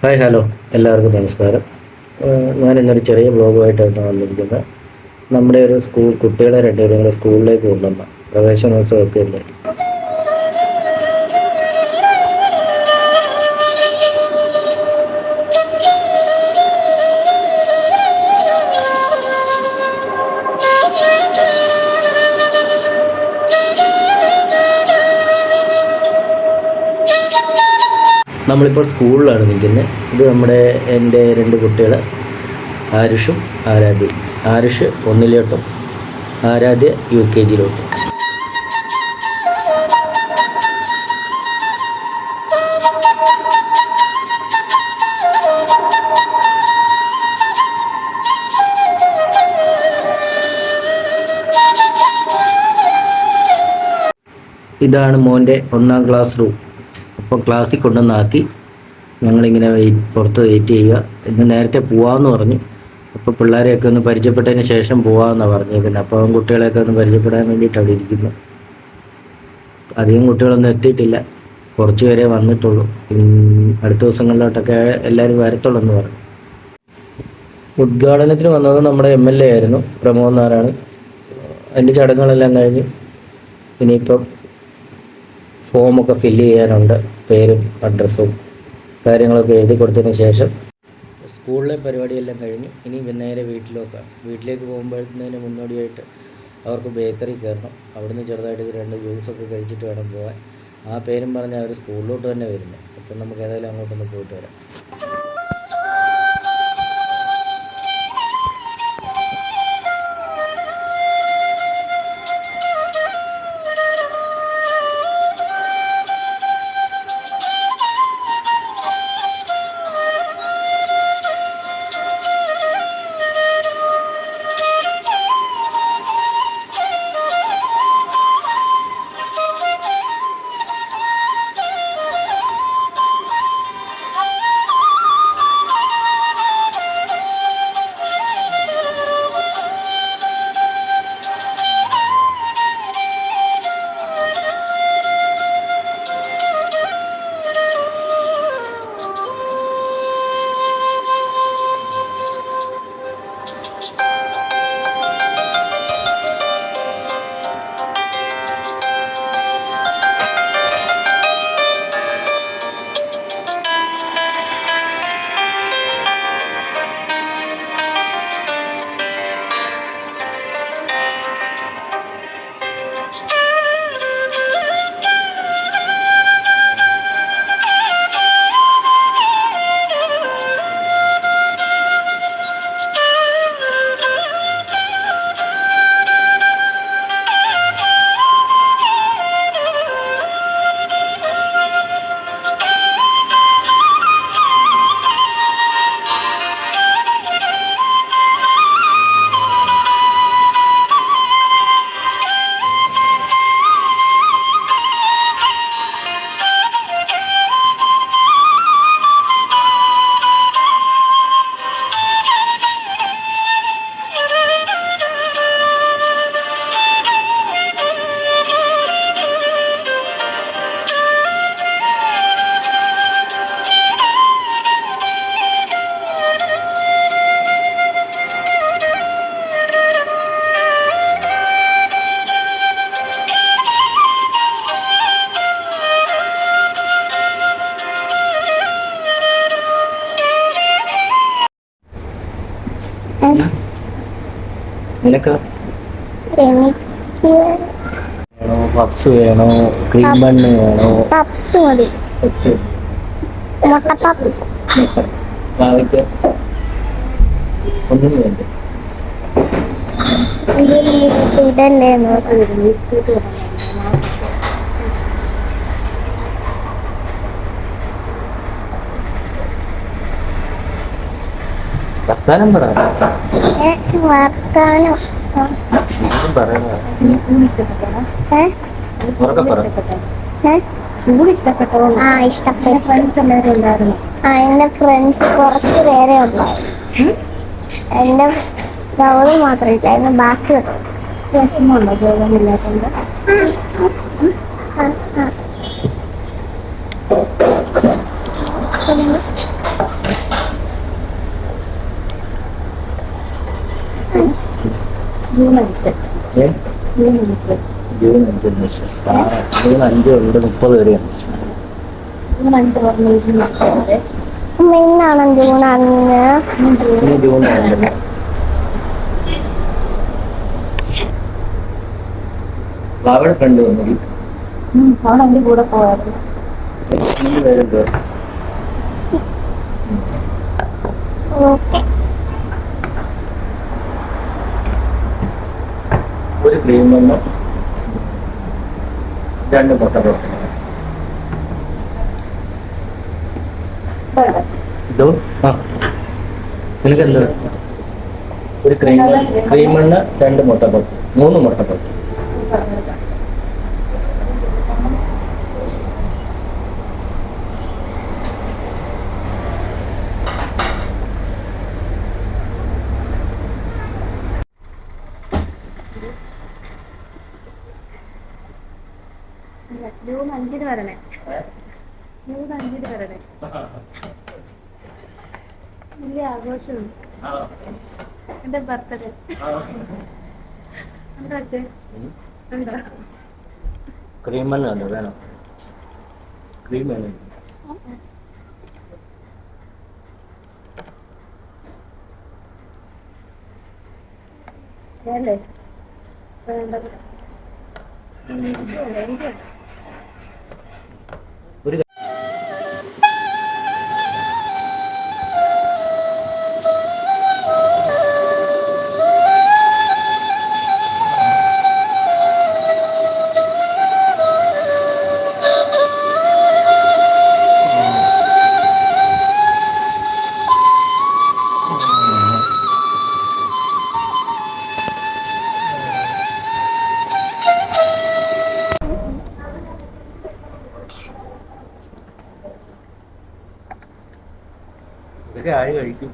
Hi hello. എല്ലാവർക്കും നമസ്കാരം. ഞാൻ ഇന്നൊരു ചെറിയ ബ്ലോഗുമായിട്ടാണ് വന്നിരിക്കുന്നത്. നമ്മുടെ ഒരു സ്കൂൾ കുട്ടികളെ രണ്ടുപേരും കൂടെ സ്കൂളിലേക്ക് കൊണ്ടുവന്ന പ്രവേശനോത്സവമൊക്കെ അല്ലേ? നമ്മളിപ്പോൾ സ്കൂളിലാണ് നിൽക്കുന്നത്. ഇത് നമ്മുടെ എന്റെ രണ്ട് കുട്ടികൾ ആരുഷും ആരാധ്യയും. ആരുഷ് ഒന്നിലോട്ടും ആരാധ്യ യു കെ ജിയിലോട്ടും. ഇതാണ് മോന്റെ ഒന്നാം ക്ലാസ് റൂം. അപ്പോൾ ക്ലാസ്സിൽ കൊണ്ടുവന്നാക്കി. ഞങ്ങളിങ്ങനെ വെയിറ്റ് പുറത്ത് വെയിറ്റ് ചെയ്യുക. ഇന്ന് നേരത്തെ പോവാമെന്ന് പറഞ്ഞു. അപ്പോൾ പിള്ളേരെയൊക്കെ ഒന്ന് പരിചയപ്പെട്ടതിന് ശേഷം പോവാമെന്നാണ് പറഞ്ഞേക്കുന്നത് അപ്പോൾ അവൻ കുട്ടികളെയൊക്കെ ഒന്ന് പരിചയപ്പെടാൻ വേണ്ടിയിട്ട് അവിടെ ഇരിക്കുന്നു. അധികം കുട്ടികളൊന്നും എത്തിയിട്ടില്ല. കുറച്ച് പേരെ വന്നിട്ടുള്ളൂ. അടുത്ത ദിവസങ്ങളിലോട്ടൊക്കെ എല്ലാവരും വരത്തുള്ളൂ എന്ന് പറഞ്ഞു. ഉദ്ഘാടനത്തിന് വന്നത് നമ്മുടെ എം എൽ എ ആയിരുന്നു. പ്രമോദ് നാരായണൻ. അതിന്റെ ചടങ്ങുകളെല്ലാം കഴിഞ്ഞ്. ഇനിയിപ്പം ഫോമൊക്കെ ഫില്ല് ചെയ്യാനുണ്ട് പേരും അഡ്രസ്സും കാര്യങ്ങളൊക്കെ എഴുതി കൊടുത്തതിന് ശേഷം സ്കൂളിലെ പരിപാടിയെല്ലാം കഴിഞ്ഞ് ഇനി നേരെ വീട്ടിലൊക്കെ. വീട്ടിലേക്ക് പോകുമ്പോഴത്തേന് മുന്നോടിയായിട്ട് അവർക്ക് ബേക്കറി കയറണം. അവിടുന്ന് ചെറുതായിട്ട് രണ്ട് ജ്യൂസൊക്കെ കഴിച്ചിട്ട് വേണം പോകാൻ ആ പേരും പറഞ്ഞ് അവർ സ്കൂളിലോട്ട് തന്നെ വരുന്നത് അപ്പം നമുക്ക് ഏതായാലും അങ്ങോട്ടൊന്ന് പോയിട്ട് വരാം. നിനക്ക്? എനിക്ക് വേണോ? പപ്സ് വേണോ? ക്രീം ബണ്ണ് വേണോ? പപ്സ് മതി. മുട്ട പപ്സ് ഭാവിക്ക് ഒന്നും വേണ്ട. ഇതല്ലേ വർത്താനം പറ വർത്താനോ ഒന്നും പറയണ ഏ? ഉറക്കെ പറ ഏ? സ്കൂൾ ഇഷ്ടപ്പെട്ടോ ആ ഇഷ്ടപ്പെട്ടു ഫ്രണ്ട്സ് എല്ലാവരും ഉണ്ടായിരുന്നു? പറ എന്റെ ഫ്രണ്ട്സ് കുറച്ച് പേരെ ഉണ്ടായിരുന്നു എന്റെ ഗൗറി മാത്രം ഇല്ലായിരുന്നു ബാക്കി വിഷമമുണ്ടോ പോകാനില്ലാത്തതുകൊണ്ട് ജൂൺ അഞ്ച് ഏ? ജൂൺ അഞ്ച് അഞ്ച് ഉണ്ട് മുപ്പത് വരെയാണ് അഞ്ച് ഇന്നാണ് ജൂൺ ഇനി ജൂൺ രണ്ട് അവിടെ കണ്ടു വന്നു അവൾ എന്റെ കൂടെ പോയായിരുന്നു ഓക്കെ ഒരു ക്രീം രണ്ട് വേണ്ട. ഇതോ? ആ. ഒരു ക്രീം ക്രീം. രണ്ട് മുട്ടപ്പത്ത് മൂന്ന് മുട്ടപ്പത്ത് ഇല്ല, ജൂൺ അഞ്ചിന് വരണേ. ജൂൺ അഞ്ചിന് വരണേ. വലിയ ആഘോഷം. എന്റെ ബർത്ത്ഡേ. എന്താ അച്ഛൻ എന്താ ക്രീം എല്ലാം ഉണ്ടോ വേണം. ക്രീം എല്ലാം വേണ്ടേ. വേണ്ട എനിക്ക് ഇതൊക്കെ ആര് കഴിക്കും.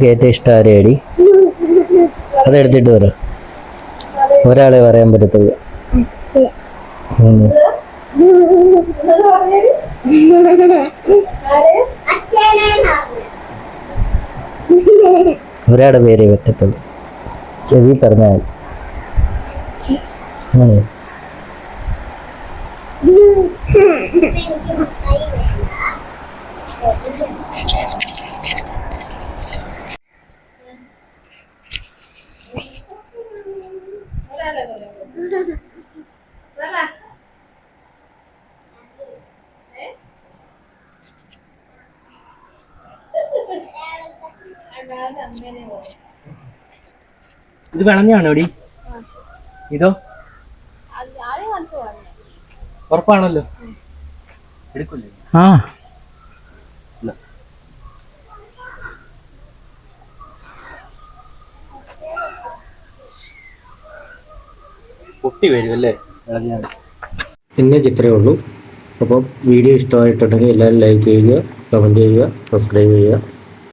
നിനക്ക് ഏറ്റവും ഇഷ്ടം ആരെയടി അതെടുത്തിട്ട് പറ. ഒരാളെ പറയാൻ പറ്റത്തുള്ളൂ. ഒരാളെ പേരേ പറ്റത്തുള്ളൂ. ചെവി പറഞ്ഞാൽ മതി. ഇത് വിളഞ്ഞാണോ ഡി ഇതോ? ഉറപ്പാണല്ലോ. എടുക്കില്ലേ ആ. പൊട്ടി വരും അല്ലേ? ചിത്രമേ ഉള്ളൂ. അപ്പോൾ വീഡിയോ ഇഷ്ടമായിട്ടുണ്ടെങ്കിൽ എല്ലാവരും ലൈക്ക് ചെയ്യുക കമന്റ് ചെയ്യുക സബ്സ്ക്രൈബ് ചെയ്യുക.